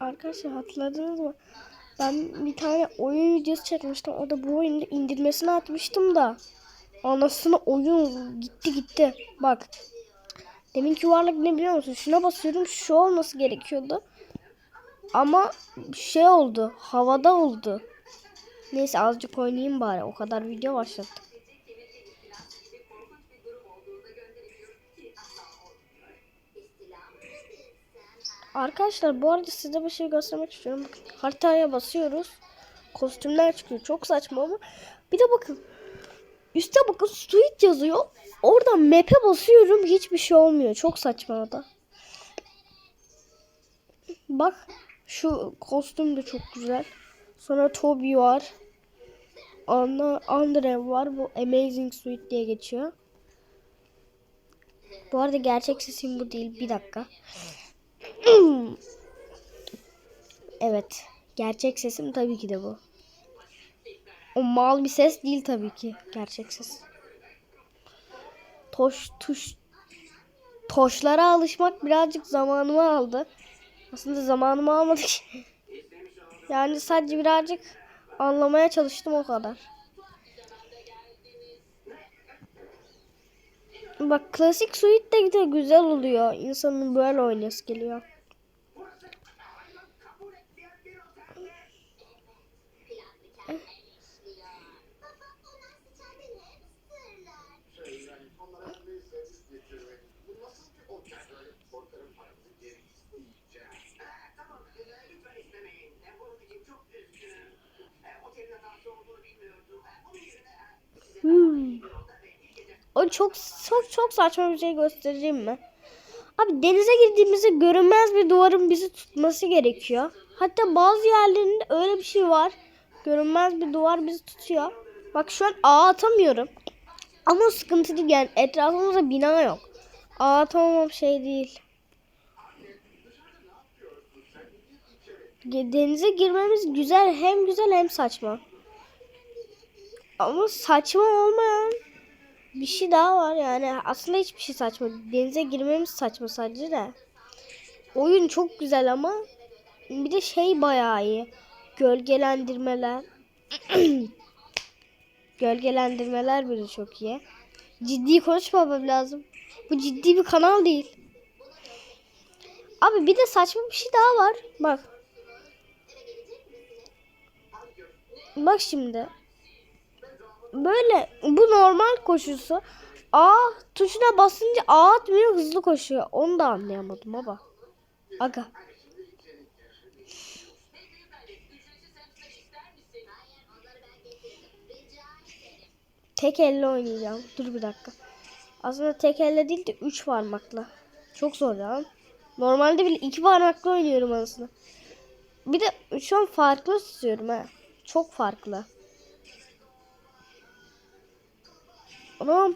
Arkadaşlar hatırladınız mı? Ben bir tane oyun videosu çekmiştim. Orada bu oyunu indirmesini atmıştım da. Anasını oyun gitti gitti. Bak. Deminki yuvarlak ne biliyor musun? Şuna basıyorum şu olması gerekiyordu. Ama şey oldu. Havada oldu. Neyse azıcık oynayayım bari. O kadar video başlattık. Arkadaşlar bu arada size bir şey göstermek istiyorum. Bakın haritaya basıyoruz. Kostümler çıkıyor. Çok saçma ama. Bir de bakın. Üste bakın suite yazıyor. Oradan map'e basıyorum. Hiçbir şey olmuyor. Çok saçma da. Bak. Şu kostüm de çok güzel. Sonra Toby var. Anna, Andre var. Bu Amazing Suite diye geçiyor. Bu arada gerçek sesim bu değil. Bir dakika. Evet. Gerçek sesim tabii ki de bu. O mal bir ses değil tabii ki. Gerçek ses. Toş tuş toşlara alışmak birazcık zamanımı aldı. Aslında zamanımı almadı. Yani sadece birazcık anlamaya çalıştım o kadar. Bak klasik suite de güzel oluyor. İnsanın böyle oynayası geliyor. Hmm. O çok çok çok saçma bir şey göstereceğim mi? Abi denize girdiğimizde görünmez bir duvarın bizi tutması gerekiyor. Hatta bazı yerlerinde öyle bir şey var. Görünmez bir duvar bizi tutuyor. Bak şu an ağ atamıyorum. Ama sıkıntı değil yani etrafımızda bina yok. Ağ atamam şey değil. Denize girmemiz güzel hem güzel hem saçma. Ama saçma olmayan bir şey daha var yani. Aslında hiçbir şey saçma. Denize girmemiz saçma sadece de. Oyun çok güzel ama bir de şey bayağı iyi. Gölgelendirmeler. Gölgelendirmeler bile çok iyi. Ciddi konuşmamam lazım. Bu ciddi bir kanal değil. Abi bir de saçma bir şey daha var. Bak. Bak şimdi böyle bu normal koşusu. A tuşuna basınca A atmıyor hızlı koşuyor. Onu da anlayamadım baba. Aga. Tek elle oynayacağım. Dur bir dakika. Aslında tek elle değil de üç parmakla. Çok zor ya. Normalde bile iki parmakla oynuyorum aslında. Bir de şu an farklı tutuyorum ha. Çok farklı. Ama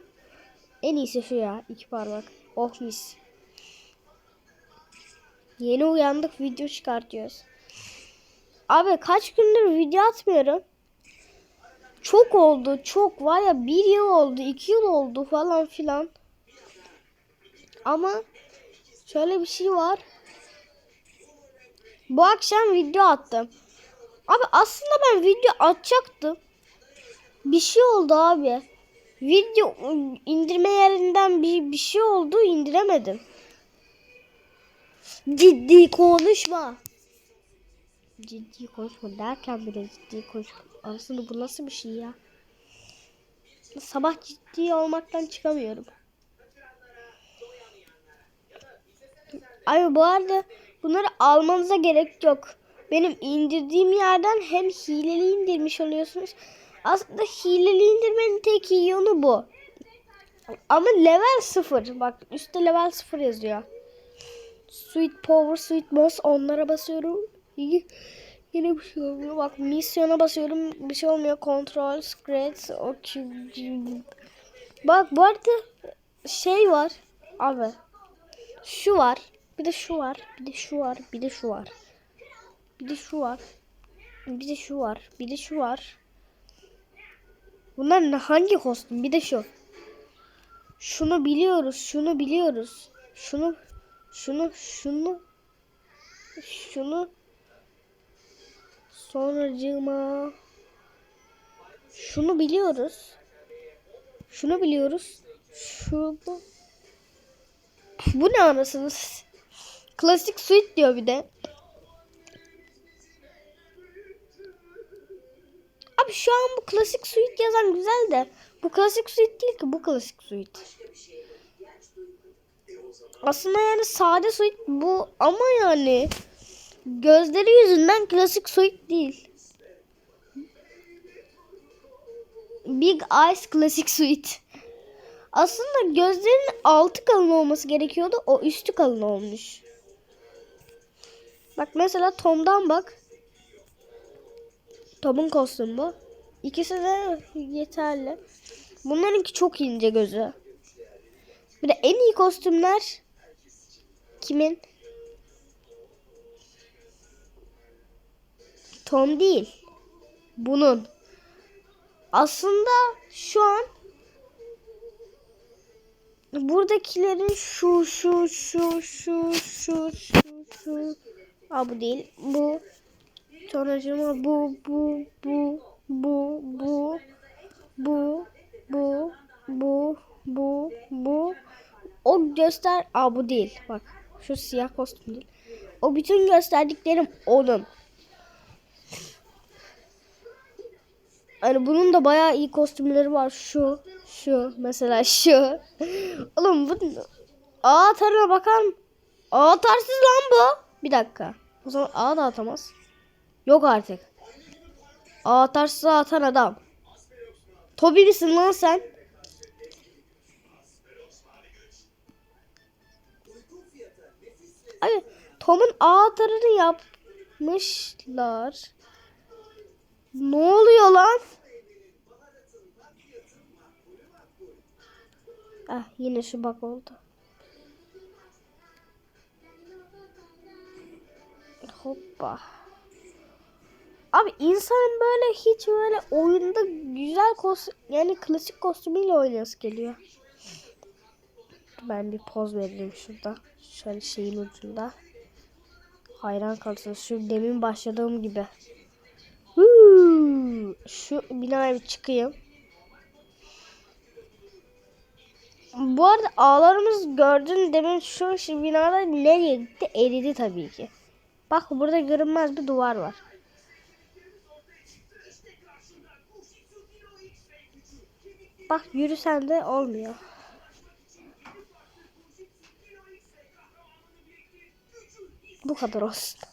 en iyisi şu ya. iki parmak. Oh mis. Yeni uyandık video çıkartıyoruz. Abi kaç gündür video atmıyorum. Çok oldu. Çok var ya bir yıl oldu. iki yıl oldu falan filan. Ama şöyle bir şey var. Bu akşam video attım. Abi aslında ben video atacaktım. Bir şey oldu abi. Video indirme yerinden bir, bir şey oldu indiremedim. Ciddi konuşma. Ciddi konuşma derken bile ciddi konuşma. Aslında bu nasıl bir şey ya? Sabah ciddi olmaktan çıkamıyorum. Ay bu arada bunları almanıza gerek yok. Benim indirdiğim yerden hem hileli indirmiş oluyorsunuz. Aslında hileli indirmenin tek iyi yanı bu. Ama level 0. Bak üstte level 0 yazıyor. Sweet Power, Sweet Moss onlara basıyorum. Yine bir şey olmuyor. Bak misyona basıyorum. Bir şey olmuyor. Control, Scratch, okay. Bak bu arada şey var. Abi. Şu var. Bir de şu var. Bir de şu var. Bir de şu var. Bir de şu var. Bir de şu var. Bir de şu var. Bunlar hangi kostüm? Bir de şu. Şunu biliyoruz. Şunu biliyoruz. Şunu şunu şunu şunu Sonracığıma şunu biliyoruz. Şunu biliyoruz. Şu bu. Bu ne anasınız? Klasik suite diyor bir de. Abi şu an bu klasik suite yazan güzel de bu klasik suite değil ki bu klasik suite. Aslında yani sade suite bu ama yani gözleri yüzünden klasik suite değil. Big Eyes Classic Suite. Aslında gözlerinin altı kalın olması gerekiyordu. O üstü kalın olmuş. Bak mesela Tom'dan bak. Tom'un kostümü bu. İkisi de yeterli. Bunlarınki çok ince gözü. Bir de en iyi kostümler kimin? Tom değil. Bunun. Aslında şu an buradakilerin şu şu şu şu şu şu şu Aa, bu değil. Bu sonracıma bu bu bu bu bu bu bu bu bu bu o göster Aa, bu değil. Bak şu siyah kostüm değil. O bütün gösterdiklerim onun. Yani bunun da bayağı iyi kostümleri var. Şu, şu, mesela şu. Oğlum bu A atarına bakar mı? A atarsız lan bu. Bir dakika. O zaman A da atamaz. Yok artık. A atarsız atan adam. Tobi misin lan sen? Abi Tom'un A atarını yapmışlar. Ne oluyor lan? Ah yine şu bak oldu. Hoppa. Abi insanın böyle hiç böyle oyunda güzel kostüm yani klasik kostümüyle oynayası geliyor. Ben bir poz vereyim şurada. Şöyle şeyin ucunda. Hayran kalırsınız. Şu demin başladığım gibi. Şu binaya bir çıkayım. Bu arada ağlarımız gördün demin şu binada nereye gitti? Eridi tabii ki. Bak burada görünmez bir duvar var. Bak yürüsen de olmuyor. Bu kadar olsun.